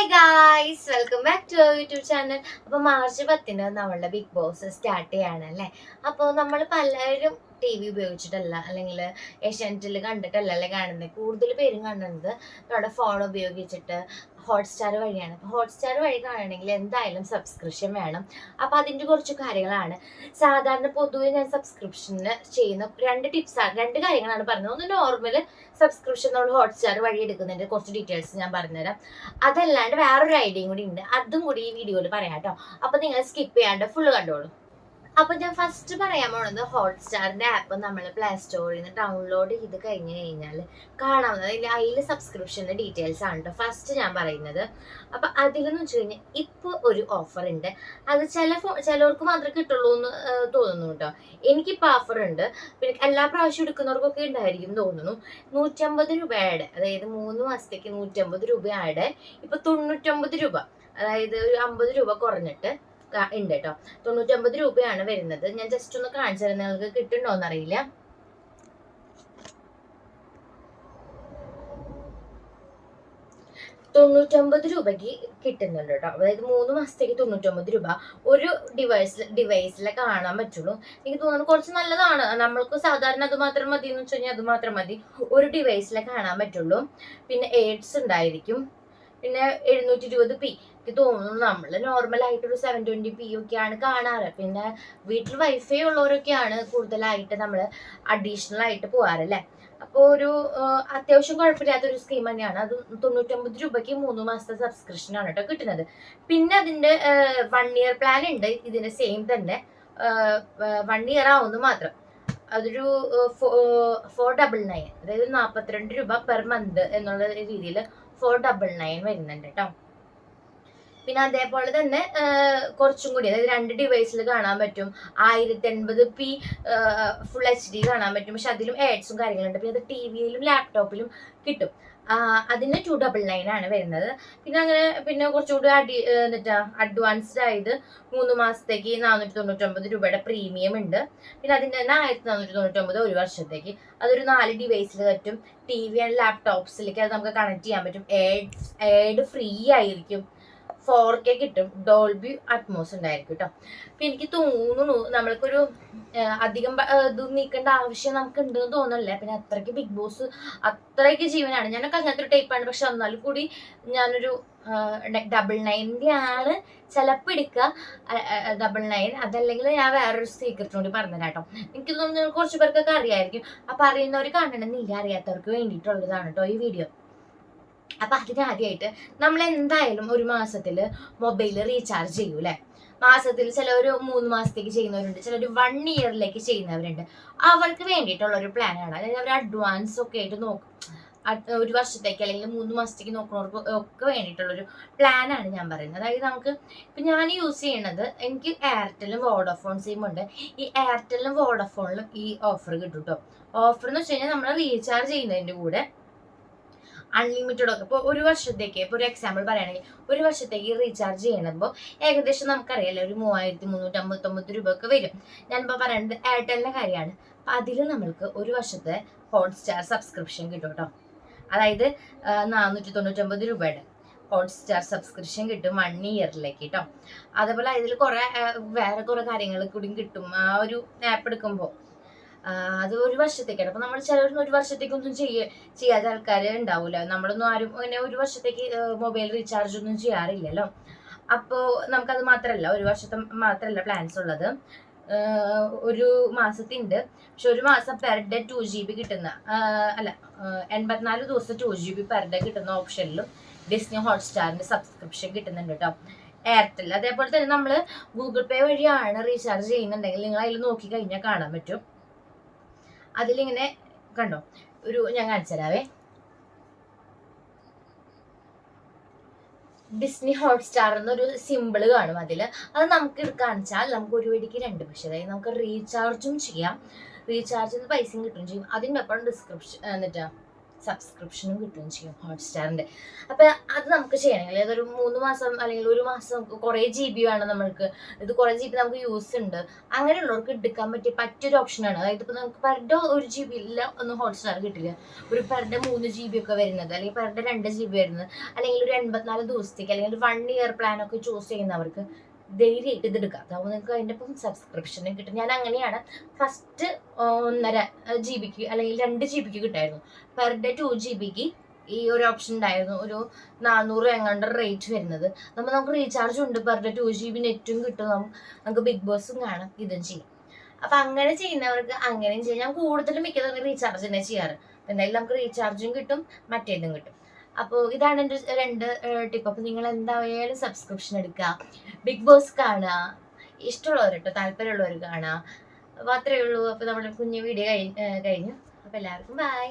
Hi guys welcome back to YouTube channel അപ്പോൾ March പത്തിന് നമ്മളുടെ ബിഗ് ബോസ് സ്റ്റാർട്ട് ചെയ്യാണ് അപ്പോൾ നമ്മൾ പലരും ടി വി ഉപയോഗിച്ചിട്ടല്ല. അല്ലെങ്കിൽ ഏഷ്യാനെറ്റിൽ കണ്ടിട്ടല്ല അല്ലെ കാണുന്നത് കൂടുതൽ പേരും കാണുന്നത് നമ്മുടെ ഫോൺ ഉപയോഗിച്ചിട്ട് ഹോട്ട്സ്റ്റാർ വഴിയാണ്. അപ്പോൾ ഹോട്ട്സ്റ്റാർ വഴി കാണണമെങ്കിൽ എന്തായാലും സബ്സ്ക്രിപ്ഷൻ വേണം. അപ്പോൾ അതിന്റെ കുറച്ച് കാര്യങ്ങളാണ്. സാധാരണ പൊതുവെ ഞാൻ സബ്സ്ക്രിപ്ഷന് ചെയ്യുന്ന രണ്ട് ടിപ്സാണ് രണ്ട് കാര്യങ്ങളാണ് പറഞ്ഞത്. ഒന്ന് നോർമൽ സബ്സ്ക്രിപ്ഷൻ നമ്മൾ ഹോട്ട്സ്റ്റാർ വഴി എടുക്കുന്നതിന്റെ കുറച്ച് ഡീറ്റെയിൽസ് ഞാൻ പറഞ്ഞുതരാം. അതല്ലാണ്ട് വേറൊരു ഐഡിയയും കൂടി ഉണ്ട്. അതും കൂടി ഈ വീഡിയോയിൽ പറയാം കേട്ടോ. അപ്പം നിങ്ങൾ സ്കിപ്പ് ചെയ്യാണ്ട് ഫുള്ള് കണ്ടോളൂ. അപ്പൊ ഞാൻ ഫസ്റ്റ് പറയാൻ പോണത് ഹോട്ട്സ്റ്റാറിന്റെ ആപ്പ് നമ്മൾ പ്ലേ സ്റ്റോറിൽ നിന്ന് ഡൗൺലോഡ് ചെയ്ത് കഴിഞ്ഞു കഴിഞ്ഞാൽ കാണാവുന്നത് അതിൽ സബ്സ്ക്രിപ്ഷന്റെ ഡീറ്റെയിൽസ് ആണ് കേട്ടോ ഫസ്റ്റ് ഞാൻ പറയുന്നത്. അപ്പൊ അതിലെന്ന് വെച്ച് കഴിഞ്ഞാൽ ഇപ്പോൾ ഒരു ഓഫർ ഉണ്ട്. അത് ചില ഫോ ചിലവർക്ക് മാത്രമേ കിട്ടുള്ളൂ എന്ന് തോന്നുന്നു കേട്ടോ എനിക്കിപ്പോൾ ഓഫർ ഉണ്ട്. പിന്നെ എല്ലാ പ്രാവശ്യം എടുക്കുന്നവർക്കൊക്കെ ഉണ്ടായിരിക്കും തോന്നുന്നു. നൂറ്റമ്പത് രൂപയുടെ അതായത് മൂന്ന് മാസത്തേക്ക് നൂറ്റമ്പത് രൂപയുടെ ഇപ്പൊ തൊണ്ണൂറ്റൊമ്പത് രൂപ. അതായത് ഒരു അമ്പത് രൂപ കുറഞ്ഞിട്ട് ഉണ്ട് കേട്ടോ തൊണ്ണൂറ്റൊമ്പത് രൂപയാണ് വരുന്നത്. ഞാൻ ജസ്റ്റ് ഒന്ന് കാണിച്ചു തരാം. നിങ്ങൾക്ക് കിട്ടുന്നുണ്ടോ അറിയില്ല തൊണ്ണൂറ്റൊമ്പത് രൂപയ്ക്ക് കിട്ടുന്നുണ്ട് കേട്ടോ അതായത് മൂന്ന് മാസത്തേക്ക് തൊണ്ണൂറ്റൊമ്പത് രൂപ ഒരു ഡിവൈസ് ഡിവൈസിലെ കാണാൻ പറ്റുള്ളൂ. എനിക്ക് തോന്നുന്നു കുറച്ച് നല്ലതാണ്. നമ്മൾക്ക് സാധാരണ അത് മാത്രം മതി എന്ന് വെച്ച് കഴിഞ്ഞാൽ അത് മാത്രം മതി. ഒരു ഡിവൈസിലെ കാണാൻ പറ്റുള്ളൂ. പിന്നെ എയ്ഡ്സ് ഉണ്ടായിരിക്കും. പിന്നെ എഴുന്നൂറ്റി ഇരുപത് പി. എനിക്ക് തോന്നുന്നു നമ്മൾ നോർമൽ ആയിട്ട് ഒരു സെവൻ ട്വന്റി പി ഒക്കെയാണ് കാണാറ്. പിന്നെ വീട്ടിൽ വൈഫൈ ഉള്ളവരൊക്കെയാണ് കൂടുതലായിട്ട് നമ്മൾ അഡീഷണൽ ആയിട്ട് പോകാറല്ലേ അപ്പോൾ ഒരു അത്യാവശ്യം കുഴപ്പമില്ലാത്ത ഒരു സ്കീം തന്നെയാണ്. അത് തൊണ്ണൂറ്റൊമ്പത് രൂപയ്ക്ക് മൂന്ന് മാസത്തെ സബ്സ്ക്രിപ്ഷൻ ആണ് കേട്ടോ കിട്ടുന്നത്. പിന്നെ അതിന്റെ വൺ ഇയർ പ്ലാൻ ഉണ്ട്. ഇതിന്റെ സെയിം തന്നെ. വൺ ഇയർ ആവുന്നു മാത്രം. അതൊരു ഫോർ ഡബിൾ നയൻ അതായത് നാൽപ്പത്തിരണ്ട് രൂപ പെർ മന്ത് എന്നുള്ള രീതിയിൽ ഫോർ ഡബിൾ നയൻ വരുന്നുണ്ട് കേട്ടോ. പിന്നെ അതേപോലെ തന്നെ കുറച്ചും കൂടി അതായത് രണ്ട് ഡിവൈസിൽ കാണാൻ പറ്റും. ആയിരത്തി എൺപത് പി ഫുൾ എച്ച് ഡി കാണാൻ പറ്റും. പക്ഷെ അതിലും ആഡ്സും കാര്യങ്ങളുണ്ട്. പിന്നെ അത് ടി വിയിലും ലാപ്ടോപ്പിലും കിട്ടും. അതിന് ടു ഡബിൾ നയൻ ആണ് വരുന്നത്. പിന്നെ അങ്ങനെ പിന്നെ കുറച്ചുകൂടി അടി എന്നിട്ടാ അഡ്വാൻസ്ഡ് ആയത് മൂന്ന് മാസത്തേക്ക് നാനൂറ്റി തൊണ്ണൂറ്റൊമ്പത് രൂപയുടെ പ്രീമിയം ഉണ്ട്. പിന്നെ അതിന്റെ തന്നെ ആയിരത്തി നാനൂറ്റി തൊണ്ണൂറ്റൊമ്പത് ഒരു വർഷത്തേക്ക്. അതൊരു നാല് ഡിവൈസിൽ പറ്റും. ടി വി ആൻഡ് ലാപ്ടോപ്സിലേക്ക് അത് നമുക്ക് കണക്ട് ചെയ്യാൻ പറ്റും. ഏഡ് ഏഡ് ഫ്രീ ആയിരിക്കും. ഫോർ കെ കിട്ടും. ഡോൾബി അറ്റ്മോസ് ഉണ്ടായിരിക്കും കേട്ടോ അപ്പൊ എനിക്ക് തോന്നുന്നു നമ്മൾക്കൊരു അധികം ഇത് നീക്കേണ്ട ആവശ്യം നമുക്ക് ഉണ്ടെന്ന് തോന്നുന്നില്ല. പിന്നെ അത്രയ്ക്ക് ബിഗ് ബോസ് അത്രയ്ക്ക് ജീവനാണ്. ഞാനൊക്കെ അങ്ങനത്തെ ഒരു ടൈപ്പാണ് പക്ഷെ എന്നാലും കൂടി ഞാനൊരു ഡബിൾ നയന്റെ ആണ് ചിലപ്പോൾ എടുക്കുക ഡബിൾ നയൻ അതല്ലെങ്കിൽ ഞാൻ വേറൊരു സീക്രറ്റ് കൂടി പറഞ്ഞുതരാം കേട്ടോ എനിക്ക് തോന്നുന്നു കുറച്ച് പേർക്കൊക്കെ അറിയായിരിക്കും. അപ്പൊ അറിയുന്നവർ കാണണമെന്നില്ല. അറിയാത്തവർക്ക് വേണ്ടിയിട്ടുള്ളതാണ് കേട്ടോ ഈ വീഡിയോ അപ്പൊ അതിനാദ്യമായിട്ട് നമ്മൾ എന്തായാലും ഒരു മാസത്തിൽ മൊബൈൽ റീചാർജ് ചെയ്യൂ അല്ലെ മാസത്തിൽ ഒരു മൂന്ന് മാസത്തേക്ക് ചെയ്യുന്നവരുണ്ട് ചിലർ വൺ ഇയറിലേക്ക് ചെയ്യുന്നവരുണ്ട്. അവർക്ക് വേണ്ടിയിട്ടുള്ള ഒരു പ്ലാനാണ് അതായത് അവർ അഡ്വാൻസ് ഒക്കെ ആയിട്ട് നോക്കും. ഒരു വർഷത്തേക്ക് അല്ലെങ്കിൽ മൂന്ന് മാസത്തേക്ക് നോക്കുന്നവർക്ക് ഒക്കെ വേണ്ടിയിട്ടുള്ളൊരു പ്ലാനാണ് ഞാൻ പറയുന്നത്. അതായത് നമുക്ക് ഇപ്പം ഞാൻ യൂസ് ചെയ്യുന്നത് എനിക്ക് എയർടെലും വോഡഫോൺ സിം ഉണ്ട്. ഈ എയർടെലും വോഡഫോണിലും ഈ ഓഫർ കിട്ടും കേട്ടോ ഓഫർ എന്ന് വെച്ച് കഴിഞ്ഞാൽ നമ്മൾ റീചാർജ് ചെയ്യുന്നതിന്റെ കൂടെ അൺലിമിറ്റഡ് ഒക്കെ. ഇപ്പോൾ ഒരു വർഷത്തേക്ക് ഇപ്പോൾ ഒരു എക്സാമ്പിൾ പറയുകയാണെങ്കിൽ ഒരു വർഷത്തേക്ക് റീചാർജ് ചെയ്യണമ്പോൾ ഏകദേശം നമുക്കറിയാലോ ഒരു മൂവായിരത്തി മുന്നൂറ്റമ്പത്തൊമ്പത് രൂപ ഒക്കെ വരും. ഞാനിപ്പോൾ പറയുന്നത് എയർടെലിന്റെ കാര്യമാണ്. അപ്പം അതിൽ നമ്മൾക്ക് ഒരു വർഷത്തെ ഹോട്ട്സ്റ്റാർ സബ്സ്ക്രിപ്ഷൻ കിട്ടും കേട്ടോ. അതായത് നാനൂറ്റി തൊണ്ണൂറ്റൊമ്പത് രൂപയുടെ ഹോട്ട്സ്റ്റാർ സബ്സ്ക്രിപ്ഷൻ കിട്ടും വൺ ഇയറിലേക്ക് കേട്ടോ. അതേപോലെ അതിൽ കുറേ വേറെ കുറേ കാര്യങ്ങൾ കൂടി കിട്ടും. ആ ഒരു ആപ്പ് എടുക്കുമ്പോൾ അത് ഒരു വർഷത്തേക്കാണ്. അപ്പൊ നമ്മൾ ചിലർ ഒരു വർഷത്തേക്കൊന്നും ചെയ്യ ചെയ്യാത്ത ആൾക്കാരെ ഉണ്ടാവില്ല നമ്മളൊന്നും ആരും അങ്ങനെ ഒരു വർഷത്തേക്ക് മൊബൈൽ റീചാർജ് ഒന്നും ചെയ്യാറില്ലല്ലോ. അപ്പോൾ നമുക്കത് മാത്രമല്ല ഒരു വർഷത്തെ മാത്രമല്ല പ്ലാൻസ് ഉള്ളത്. ഒരു മാസത്തിണ്ട്. പക്ഷെ ഒരു മാസം per day two G B കിട്ടുന്ന അല്ല എൺപത്തിനാല് ദിവസം two G B per day കിട്ടുന്ന ഓപ്ഷനിലും ഡിസ്നി ഹോട്ട്സ്റ്റാറിന്റെ സബ്സ്ക്രിപ്ഷൻ കിട്ടുന്നുണ്ട് കേട്ടോ എയർടെൽ അതേപോലെ തന്നെ നമ്മൾ ഗൂഗിൾ പേ വഴിയാണ് റീചാർജ് ചെയ്യുന്നുണ്ടെങ്കിൽ നിങ്ങൾ അതിൽ നോക്കി കഴിഞ്ഞാൽ കാണാൻ പറ്റും. അതിലിങ്ങനെ കണ്ടോ? ഒരു ഞാൻ കാണിച്ചു തരാവേ. ഡിസ്നി ഹോട്ട്സ്റ്റാർ എന്നൊരു സിമ്പിൾ കാണും അതിൽ അത് നമുക്ക് കാണിച്ചാൽ നമുക്ക് ഒരു വഴിക്ക് രണ്ട് പക്ഷേ അതായത് നമുക്ക് റീചാർജും ചെയ്യാം. റീചാർജിന് പൈസയും കിട്ടുകയും ചെയ്യും. അതിന്റെ ഒപ്പം ഡിസ്ക്രിപ്ഷൻ എന്നിട്ടാ സബ്സ്ക്രിപ്ഷനും കിട്ടുകയും ചെയ്യും ഹോട്ട്സ്റ്റാറിന്റെ അപ്പൊ അത് നമുക്ക് ചെയ്യണമെങ്കിൽ അതൊരു മൂന്ന് മാസം അല്ലെങ്കിൽ ഒരു മാസം കുറേ ജി ബി വേണം നമ്മൾക്ക്. ഇത് കുറേ ജി ബി നമുക്ക് യൂസ് ഉണ്ട്. അങ്ങനെയുള്ളവർക്ക് എടുക്കാൻ പറ്റിയ പറ്റിയൊരു ഓപ്ഷനാണ് അതായത് ഇപ്പൊ നമുക്ക് പെർ ഡേ ഒരു ജി ബി ഇല്ല ഒന്നും ഹോട്ട്സ്റ്റാർ കിട്ടില്ല. ഒരു പെർ ഡേ മൂന്ന് ജി ബി ഒക്കെ വരുന്നത് അല്ലെങ്കിൽ പെർ ഡേ രണ്ട് ജി ബി വരുന്നത് അല്ലെങ്കിൽ ഒരു എൺപത്തിനാല് ദിവസത്തേക്ക് അല്ലെങ്കിൽ ഒരു വൺ ഇയർ പ്ലാൻ ഒക്കെ ചൂസ് ചെയ്യുന്നവർക്ക് ധൈര്യമായിട്ട് ഇത് എടുക്കാം അതാവുമ്പോൾ നിങ്ങൾക്ക് അതിന്റെ സബ്സ്ക്രിപ്ഷനും കിട്ടും. ഞാൻ അങ്ങനെയാണ് ഫസ്റ്റ് ഒന്നര ജി ബിക്ക് അല്ലെങ്കിൽ രണ്ട് ജി ബിക്ക് കിട്ടായിരുന്നു. പെർ ഡേ ടു ജി ബിക്ക് ഈ ഒരു ഓപ്ഷൻ ഉണ്ടായിരുന്നു. ഒരു നാനൂറ് എങ്ങാണ്ട് റേറ്റ് വരുന്നത്. നമ്മൾ നമുക്ക് റീചാർജ് ഉണ്ട്. Per day two G B നെറ്റും കിട്ടും. നമുക്ക് ബിഗ് ബോസും കാണാം. ഇതും ചെയ്യും. അപ്പൊ അങ്ങനെ ചെയ്യുന്നവർക്ക് അങ്ങനെയും ചെയ്യാം. ഞാൻ കൂടുതലും മിക്കതും റീചാർജ് തന്നെ ചെയ്യാറ്. എന്തായാലും നമുക്ക് റീചാർജും കിട്ടും. മറ്റേതും കിട്ടും. അപ്പോൾ ഇതാണ് എന്റെ രണ്ട് ടിപ്പ് അപ്പോൾ നിങ്ങൾ എന്തായാലും സബ്സ്ക്രിപ്ഷൻ എടുക്കുക. ബിഗ് ബോസ് കാണുക. ഇഷ്ടമുള്ളവർ കേട്ടോ താല്പര്യമുള്ളവർ കാണുക. അത്രയേ ഉള്ളൂ. അപ്പോൾ നമ്മുടെ കുഞ്ഞു വീഡിയോ കഴിഞ്ഞു അപ്പോൾ എല്ലാവർക്കും ബൈ